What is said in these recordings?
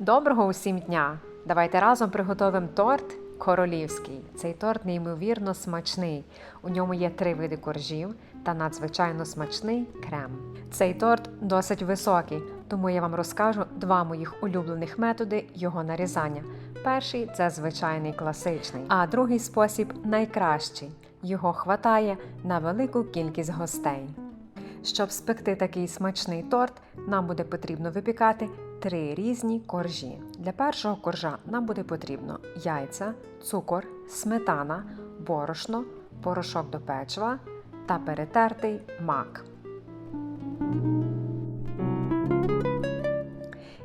Доброго усім дня! Давайте разом приготуємо торт королівський. Цей торт неймовірно смачний. У ньому є три види коржів та надзвичайно смачний крем. Цей торт досить високий, тому я вам розкажу два моїх улюблених методи його нарізання. Перший це звичайний класичний, а другий спосіб найкращий. Його хватає на велику кількість гостей. Щоб спекти такий смачний торт, нам буде потрібно випікати три різні коржі. Для першого коржа нам буде потрібно яйця, цукор, сметана, борошно, порошок до печива та перетертий мак.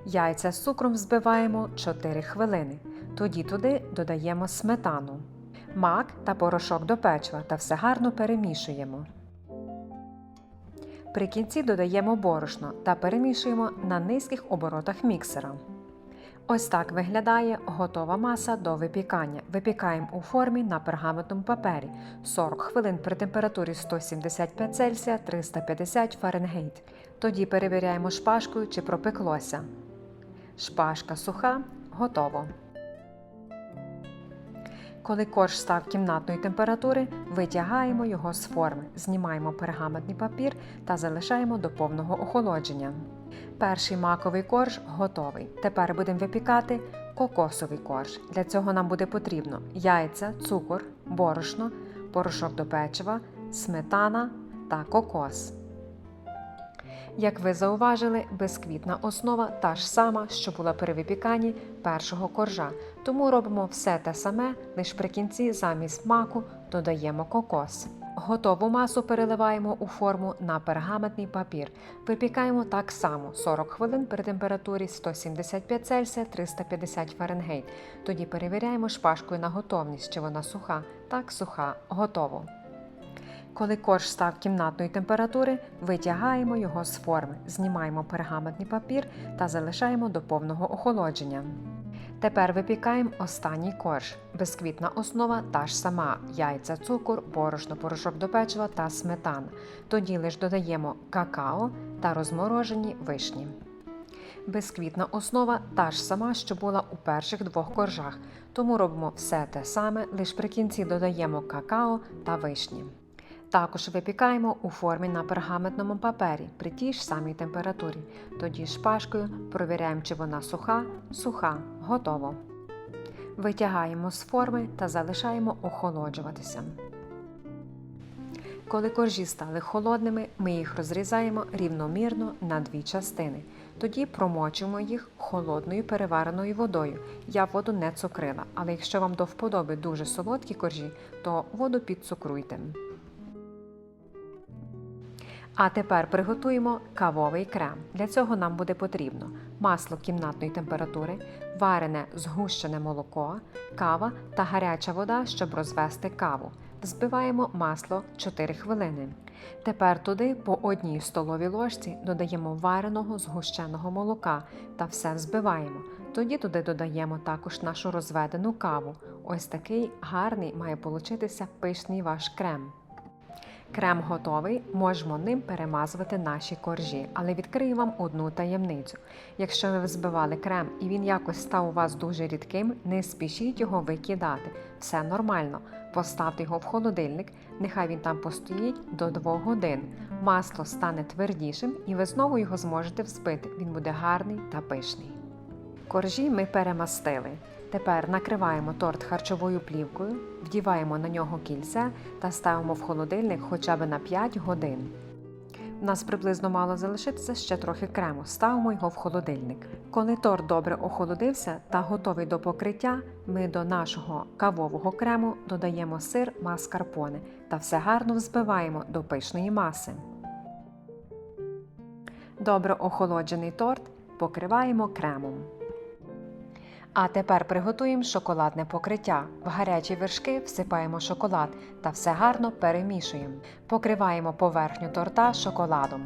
Яйця з цукром взбиваємо 4 хвилини. Тоді туди додаємо сметану, мак та порошок до печива та все гарно перемішуємо. При кінці додаємо борошно та перемішуємо на низьких оборотах міксера. Ось так виглядає готова маса до випікання. Випікаємо у формі на пергаментному папері 40 хвилин при температурі 175 Цельсія 350 Фаренгейт. Тоді перевіряємо шпажкою, чи пропеклося. Шпажка суха, готово. Коли корж став кімнатної температури, витягаємо його з форми, знімаємо пергаментний папір та залишаємо до повного охолодження. Перший маковий корж готовий. Тепер будемо випікати кокосовий корж. Для цього нам буде потрібно яйця, цукор, борошно, порошок до печива, сметана та кокос. Як ви зауважили, безквітна основа та ж сама, що була при випіканні першого коржа. Тому робимо все те саме, лише при кінці замість маку додаємо кокос. Готову масу переливаємо у форму на пергаментний папір. Випікаємо так само 40 хвилин при температурі 175 Цельсія 350 Фаренгейт. Тоді перевіряємо шпажкою на готовність, чи вона суха. Так, суха, готово. Коли корж став кімнатної температури, витягаємо його з форми, знімаємо пергаментний папір та залишаємо до повного охолодження. Тепер випікаємо останній корж. Безквітна основа та ж сама: яйця, цукор, борошно, порошок до печива та сметана. Тоді лише додаємо какао та розморожені вишні. Безквітна основа та ж сама, що була у перших двох коржах, тому робимо все те саме, лише при кінці додаємо какао та вишні. Також випікаємо у формі на пергаментному папері при тій ж самій температурі. Тоді шпажкою провіряємо, чи вона суха, суха, готово. Витягаємо з форми та залишаємо охолоджуватися. Коли коржі стали холодними, ми їх розрізаємо рівномірно на дві частини. Тоді промочимо їх холодною перевареною водою. Я воду не цукрила, але якщо вам до вподоби дуже солодкі коржі, то воду підцукруйте. А тепер приготуємо кавовий крем. Для цього нам буде потрібно масло кімнатної температури, варене згущене молоко, кава та гаряча вода, щоб розвести каву. Взбиваємо масло 4 хвилини. Тепер туди по одній столовій ложці додаємо вареного згущеного молока та все взбиваємо. Тоді туди додаємо також нашу розведену каву. Ось такий гарний має получитися пишний ваш крем. Крем готовий, можемо ним перемазувати наші коржі, але відкрию вам одну таємницю. Якщо ви взбивали крем і він якось став у вас дуже рідким, не спішіть його викидати. Все нормально. Поставте його в холодильник, нехай він там постоїть до 2 годин. Масло стане твердішим і ви знову його зможете взбити. Він буде гарний та пишний. Коржі ми перемастили. Тепер накриваємо торт харчовою плівкою, вдіваємо на нього кільця та ставимо в холодильник хоча б на 5 годин. У нас приблизно мало залишитися ще трохи крему, ставимо його в холодильник. Коли торт добре охолодився та готовий до покриття, ми до нашого кавового крему додаємо сир маскарпоне та все гарно взбиваємо до пишної маси. Добре охолоджений торт покриваємо кремом. А тепер приготуємо шоколадне покриття. В гарячі вершки всипаємо шоколад та все гарно перемішуємо. Покриваємо поверхню торта шоколадом.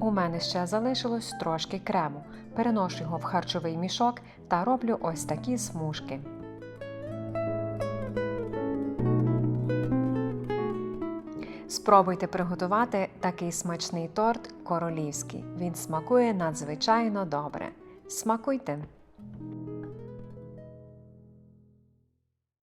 У мене ще залишилось трошки крему. Переношу його в харчовий мішок та роблю ось такі смужки. Спробуйте приготувати такий смачний торт королівський. Він смакує надзвичайно добре. Смакуйте!